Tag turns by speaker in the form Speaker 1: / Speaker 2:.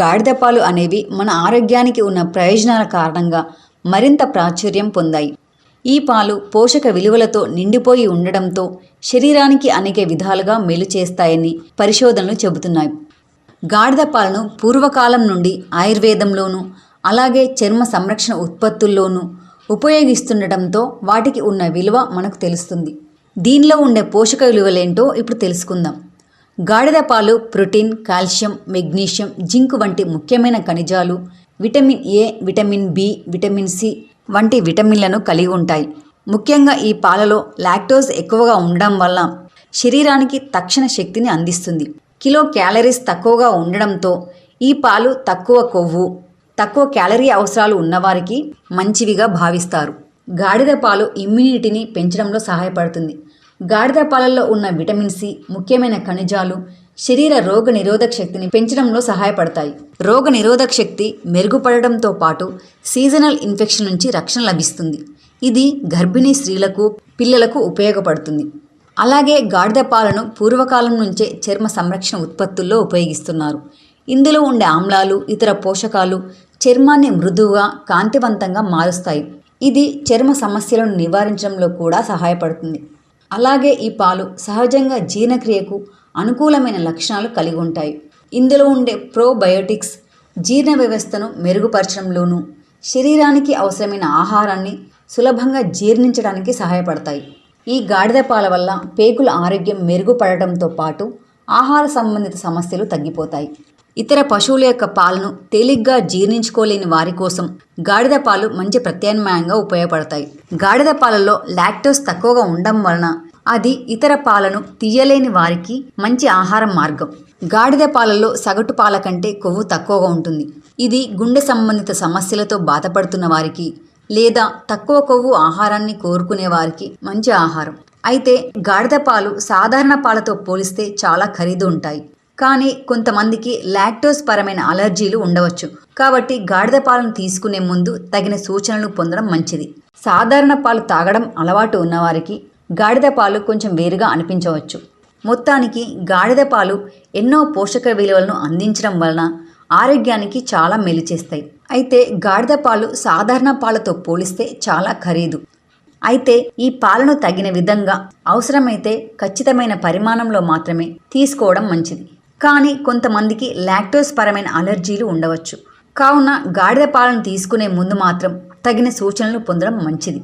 Speaker 1: గాడిదపాలు అనేవి మన ఆరోగ్యానికి ఉన్న ప్రయోజనాల కారణంగా మరింత ప్రాచుర్యం పొందాయి. ఈ పాలు పోషక విలువలతో నిండిపోయి ఉండడంతో శరీరానికి అనేక విధాలుగా మేలు చేస్తాయని పరిశోధనలు చెబుతున్నాయి. గాడిద పాలను పూర్వకాలం నుండి ఆయుర్వేదంలోనూ అలాగే చర్మ సంరక్షణ ఉత్పత్తుల్లోనూ ఉపయోగిస్తుండటంతో వాటికి ఉన్న విలువ మనకు తెలుస్తుంది. దీనిలో ఉండే పోషక విలువలేంటో ఇప్పుడు తెలుసుకుందాం. గాడిద పాలు ప్రోటీన్ కాల్షియం మెగ్నీషియం జింక్ వంటి ముఖ్యమైన ఖనిజాలు vitamin A vitamin B vitamin C వంటి విటమిన్లను కలిగి ఉంటాయి. ముఖ్యంగా ఈ పాలలో లాక్టోజ్ ఎక్కువగా ఉండడం వల్ల శరీరానికి తక్షణ శక్తిని అందిస్తుంది. కిలో క్యాలరీస్ తక్కువగా ఉండడంతో ఈ పాలు తక్కువ కొవ్వు తక్కువ క్యాలరీ అవసరాలు ఉన్నవారికి మంచివిగా భావిస్తారు. గాడిద పాలు ఇమ్యూనిటీని పెంచడంలో సహాయపడుతుంది. గాడిద పాలల్లో ఉన్న విటమిన్ సి ముఖ్యమైన ఖనిజాలు శరీర రోగ నిరోధక శక్తిని పెంచడంలో సహాయపడతాయి. రోగ నిరోధక శక్తి మెరుగుపడడంతో పాటు సీజనల్ ఇన్ఫెక్షన్ నుంచి రక్షణ లభిస్తుంది. ఇది గర్భిణీ స్త్రీలకు పిల్లలకు ఉపయోగపడుతుంది. అలాగే గాడిద పాలను పూర్వకాలం నుంచే చర్మ సంరక్షణ ఉత్పత్తుల్లో ఉపయోగిస్తున్నారు. ఇందులో ఉండే ఆమ్లాలు ఇతర పోషకాలు చర్మాన్ని మృదువుగా కాంతివంతంగా మారుస్తాయి. ఇది చర్మ సమస్యలను నివారించడంలో కూడా సహాయపడుతుంది. అలాగే ఈ పాలు సహజంగా జీర్ణక్రియకు అనుకూలమైన లక్షణాలు కలిగి ఉంటాయి. ఇందులో ఉండే ప్రోబయోటిక్స్ జీర్ణ వ్యవస్థను మెరుగుపరచడంలోనూ శరీరానికి అవసరమైన ఆహారాన్ని సులభంగా జీర్ణించడానికి సహాయపడతాయి. ఈ గాడిద పాల వల్ల పేగుల ఆరోగ్యం మెరుగుపడటంతో పాటు ఆహార సంబంధిత సమస్యలు తగ్గిపోతాయి. ఇతర పశువుల యొక్క పాలను తేలిగ్గా జీర్ణించుకోలేని వారి కోసం గాడిద పాలు మంచి ప్రత్యామ్నాయంగా ఉపయోగపడతాయి. గాడిద పాలలో లాక్టోస్ తక్కువగా ఉండడం వలన అది ఇతర పాలను తీయలేని వారికి మంచి ఆహారం మార్గం. గాడిద పాలలో సగటు పాల కంటే కొవ్వు తక్కువగా ఉంటుంది. ఇది గుండె సంబంధిత సమస్యలతో బాధపడుతున్న వారికి లేదా తక్కువ కొవ్వు ఆహారాన్ని కోరుకునే వారికి మంచి ఆహారం. అయితే గాడిద పాలు సాధారణ పాలతో పోలిస్తే చాలా ఖరీదు ఉంటాయి. కానీ కొంతమందికి లాక్టోస్ పరమైన అలర్జీలు ఉండవచ్చు. కాబట్టి గాడిద పాలను తీసుకునే ముందు తగిన సూచనలు పొందడం మంచిది. సాధారణ పాలు తాగడం అలవాటు ఉన్నవారికి గాడిద పాలు కొంచెం వేరుగా అనిపించవచ్చు. మొత్తానికి గాడిద పాలు ఎన్నో పోషక విలువలను అందించడం వలన ఆరోగ్యానికి చాలా మేలు చేస్తాయి. అయితే గాడిద పాలు సాధారణ పాలతో పోలిస్తే చాలా ఖరీదు. అయితే ఈ పాలను తగిన విధంగా అవసరమైతే ఖచ్చితమైన పరిమాణంలో మాత్రమే తీసుకోవడం మంచిది. కానీ కొంతమందికి లాక్టోస్ పరమైన అలర్జీలు ఉండవచ్చు. కావున గాడిద పాలను తీసుకునే ముందు మాత్రం తగిన సూచనలు పొందడం మంచిది.